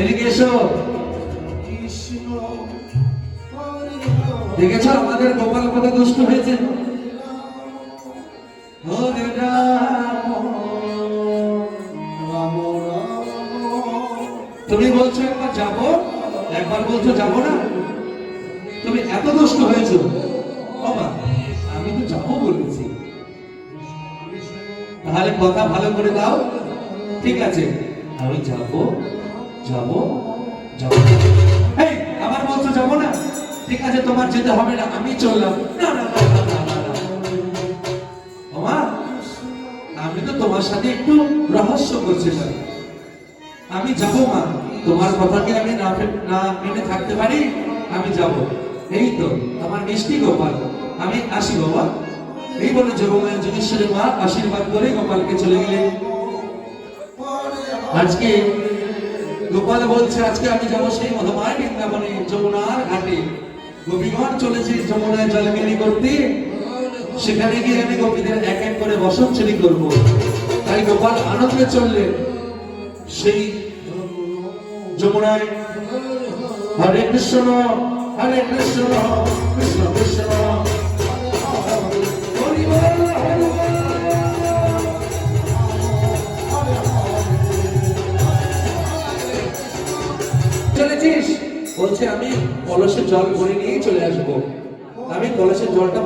এদিকে এসো দেখেছ আমাদের গোপাল কত দুষ্ট হয়েছে? তুমি বলছো একবার যাব? একবার বলছো যাব না? তুমি এত দুষ্ট হয়েছো? বাবা আমি তো যাব বলেছি। তাহলে কথা ভালো করে দাও। ঠিক আছে, আমি যাব। এই আমি তো তোমার সাথে একটু রহস্য করছিলাম। আমি যাব মা, তোমার কথাকে আমি না মেনে থাকতে পারি, আমি যাব। এই তো, আমার মিষ্টি গোপাল। আমি আসি বাবা। এই বলে যোগমায়া যোগেশ্বরী মা আশীর্বাদ করে গোপালকে চলে গেলেন। আজকে গোপাল বলছে, আজকে আমি যাব সেই মধুমায় বৃন্দাবনে, যমুনার ঘাটে। গোপীগণ চলেছে যমুনায় জলমিলি করতে, সেখানে গিয়ে আমি গোপীদের এক এক করে বসনচুরি করব। তাই গোপাল আনন্দে চললেন। সেই যমুনায়, হরে কৃষ্ণ হরে কৃষ্ণ কৃষ্ণ কৃষ্ণ। জল ভরে নিয়ে চলে আসব। আমি কলসের জলটা,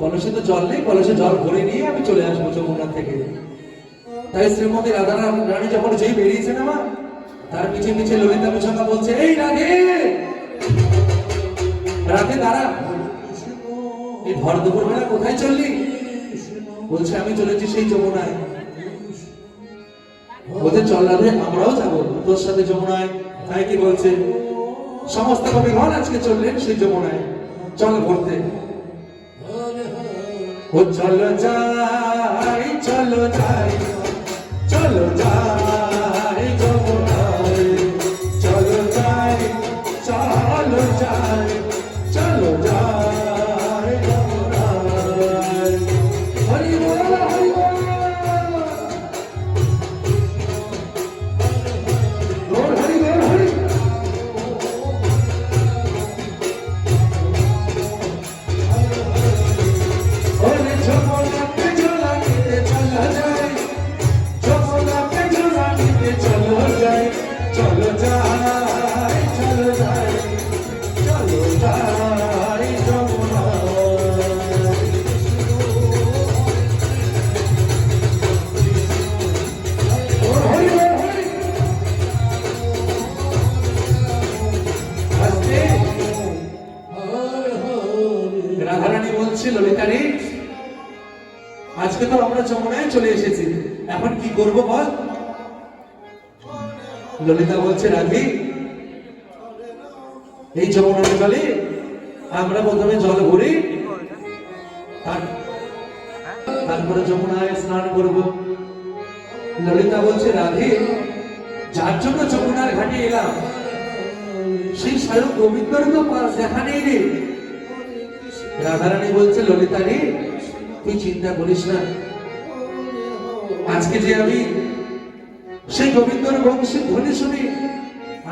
কলসে তো জল নেই, কলসে জল ভরে নিয়ে আমি চলে আসব যমুনা থেকে। তাই শ্রীমতী রাধা রানী যখন যেই বেরিয়েছে না মা তার পিছে পিছে ললিতা বিশাখা বলছে, এই রাধে! রাধে, দাঁড়া। এই ভর দুপুর বেলা কোথায় চললি? বলছে, আমি চলেছি সেই যমুনায়। ওদের চল রাধে, আমরাও যাব। তোর সাথে যমুনায়? তাই কি বলছে? সমস্ত কবি আজকে চললেন সেই যমুনায় চল ঘুরতে ও চলো যাই চলো যাই চলো যাই। রাধারানী বলছে ললিতারে আজকে তো আমরা যমুনায় চলে এসেছি। এখন কি করব বল? ললিতা বলছে রাধি এই যমুনার জলে আমরা প্রথমে জল ভরে, তার- তারপরে যমুনায় স্নান করব। ললিতা বলছে, রাধে, যার জন্য যমুনার ঘাটে এলাম সেই স্বয়ং গোবিন্দর তো দেখা নেই রে। রাধারানী বলছে, ললিতা রে, তুই চিন্তা করিস না। আজকে যে আমি সেই গোবিন্দর বংশে ধ্বনি শুনি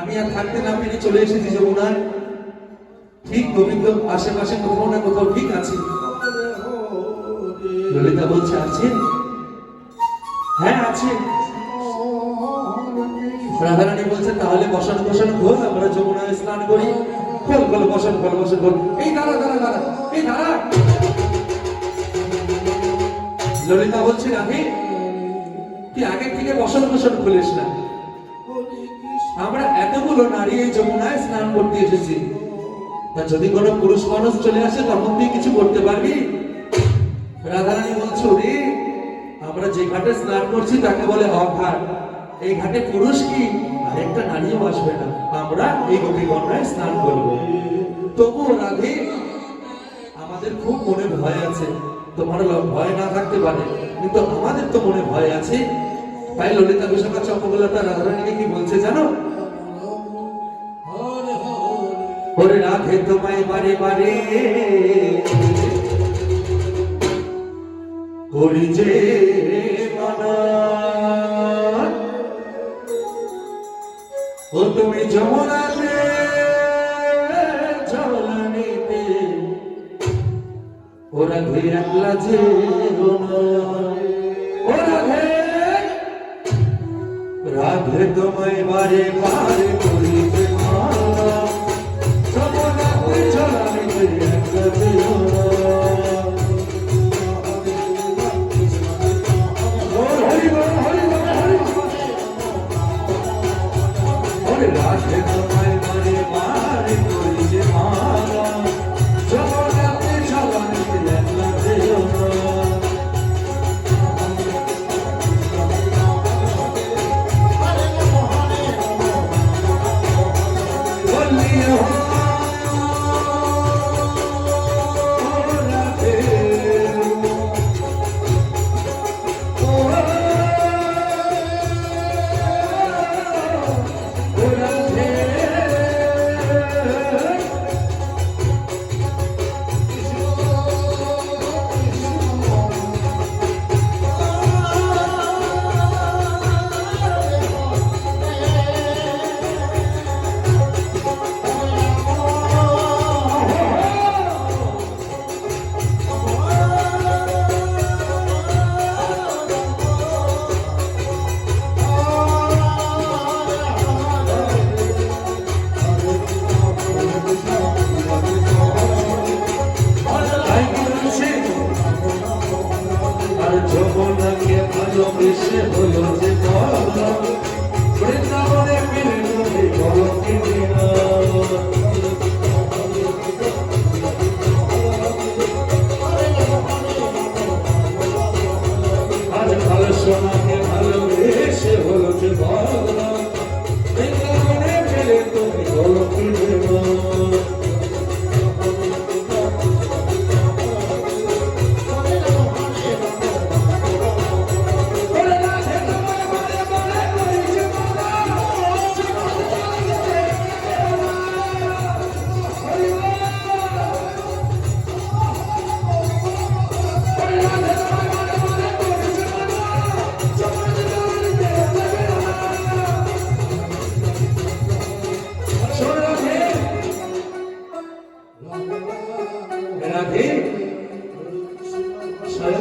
আমি আর থাকতে না পেরে চলে এসেছি যমুনায় ঠিক গোবিন্দ আশেপাশে কোথাও না কোথাও ঠিক আছে। ললিতা বলছে, আছে? হ্যাঁ আছে। রাধারানী বলছে, তাহলে বসন বসন খোল আমরা যমুনায় স্নান করি। খোল খোল বসন খোল বসন খোল এই দাঁড়া দাঁড়া দাঁড়া, এই দাঁড়া। ললিতা বলছে, রাধে তুই আগে থেকে বসন বসন খুলিস না। আমরা এতগুলো নারী এই যমুনায় স্নান করতে এসেছি। তা যদি কোনো পুরুষ মানুষ চলে আসে, তখন তুই কিছু করতে পারবি? রাধারানী বলছো রে আমরা যে ঘাটে স্নান করছি, তাকে বলে অঘাট। এই ঘাটে পুরুষ কি? আরেকটা নারীও আসবে না। আমরা এই গোপীগণরায় স্নান করব। তবুও রাধে, আমাদের খুব মনে ভয় আছে। তোমার ভয় না থাকতে পারে, কিন্তু আমাদের তো মনে ভয় আছে। তাই ললিতা বিশাখা চক্রবর্তী রাধারানীকে কি বলছে জানো? ওরে রাধে তোমায় বারে বারে। করি যে ও তুমি যমুনাতে জলানিতে ওরা ধরে রাখলা যে তোমায় বারে বারে করিতে মালা যমুনাতে জলানিতে একলা যেও না। হরি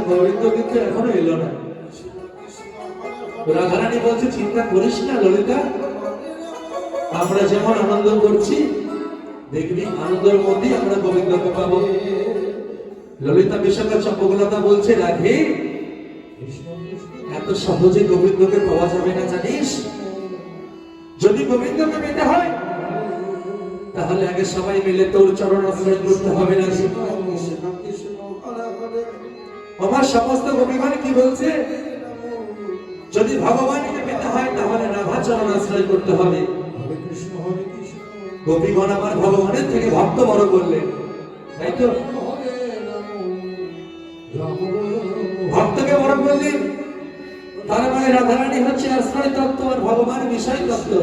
গোবিন্দ কিন্তু এখনও এলো না। রাধারানী বলছে, চিন্তা করিস না, ললিতা। আমরা যেমন আনন্দ করছি দেখবি আনন্দের মধ্যেই আমরা গোবিন্দকে পাবো। ললিতা বিশাখা চম্পকলতা বলছে, রাধে, এত সহজে গোবিন্দকে পাওয়া যাবে না, জানিস? যদি গোবিন্দকে পেতে হয় তাহলে আগে সবাই মিলে তোর চরণ আশ্রয় করতে হবে না। আমার সমস্ত গোপীগণ কি বলছে? যদি ভগবানকে পেতে হয় তাহলে রাধা চরণ আশ্রয় করতে হবে। গোপীগণ আমার ভগবানের থেকে ভক্ত বড় করলেন। তাই তো? ভক্তকে বড় করলেন। তার মানে রাধারানী হচ্ছে আশ্রয় তত্ত্ব আর ভগবান বিষয় তত্ত্ব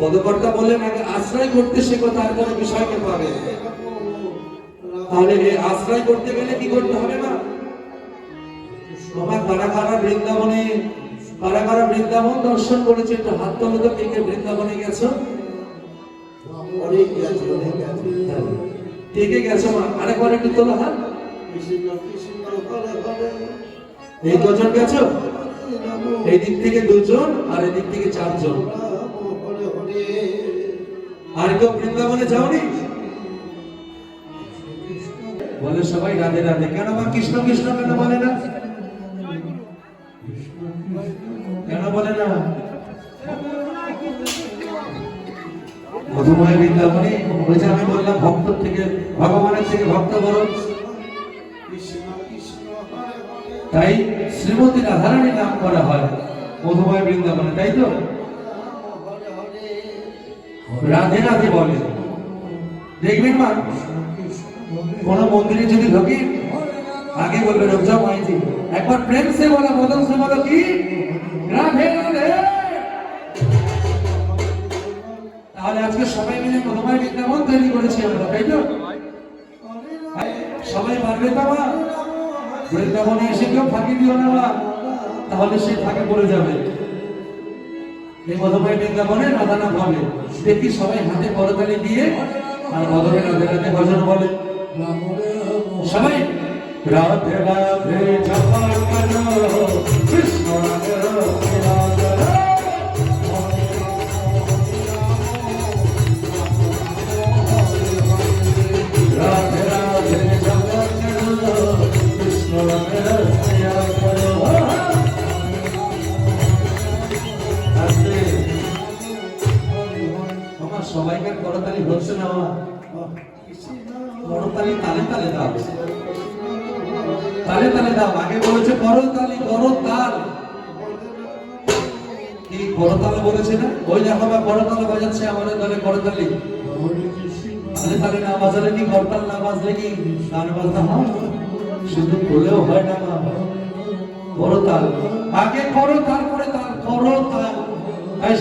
পদকর্তা বললেন, আগে আশ্রয় করতে শেখো, তারপরে বিষয়কে পাবে। তাহলে আশ্রয় করতে গেলে কি করতে হবে না? তোমার কারা কারা বৃন্দাবনে কারা কারা বৃন্দাবন দর্শন করেছে, একটু হাত তো, কে বৃন্দাবনে গেছো? অনেক কে গেছো মা? আরেকবার একটু তোলো হাত। এই কজন গেছো? এই দিক থেকে দুজন, আর এই দিক থেকে চারজন। আর কেউ বৃন্দাবনে যাওনি? বলে সবাই রাধে রাধে। কেন মা কৃষ্ণ কৃষ্ণ কেন বলে না? কেন বলে না? মধুময় বৃন্দাবনে ওই যে আমি বললাম, ভক্ত থেকে, ভগবানের থেকে ভক্ত হরে তাই শ্রীমতী রাধারানী নাম করা হয় মধুময় বৃন্দাবনে, তাই তো? রাধে রাধে বলে। দেখবেন মা, কোন মন্দিরে যদি ঢোকে, আগে বলবে, রোজা মাইজি একবার প্রেম সে বলো মদন সে বলো কি? রাধে রাধে। তাহলে আজকে সবাই মিলে মধুময় বৃন্দাবন তৈরি করেছি আমরা, তাই তো? সবাই পারবে তো মা? বৃন্দাবনে এসে কেউ ফাঁকি দিও না মা। তাহলে সে ফাঁকে পড়ে যাবে। মধুময় বৃন্দাবনে নাদানা বলে। দেখি সবাই হাতে করতালি দিয়ে, আর রাধে রাধে ভজন বলে। সবাই, রাধে রাধে কৃষ্ণ আগে বলেছে করতালি করতাল কি করতাল বলেছে না? ওই দেখো বা করতাল বাজাচ্ছে আমাদের দলে করতালি তালে তালে না বাজালে কি করতাল না বাজলে কি গান বাজতে হয় শুধু বলেও হয় না মা। করতাল আগে করো তারপরে তাল করো তাল তাই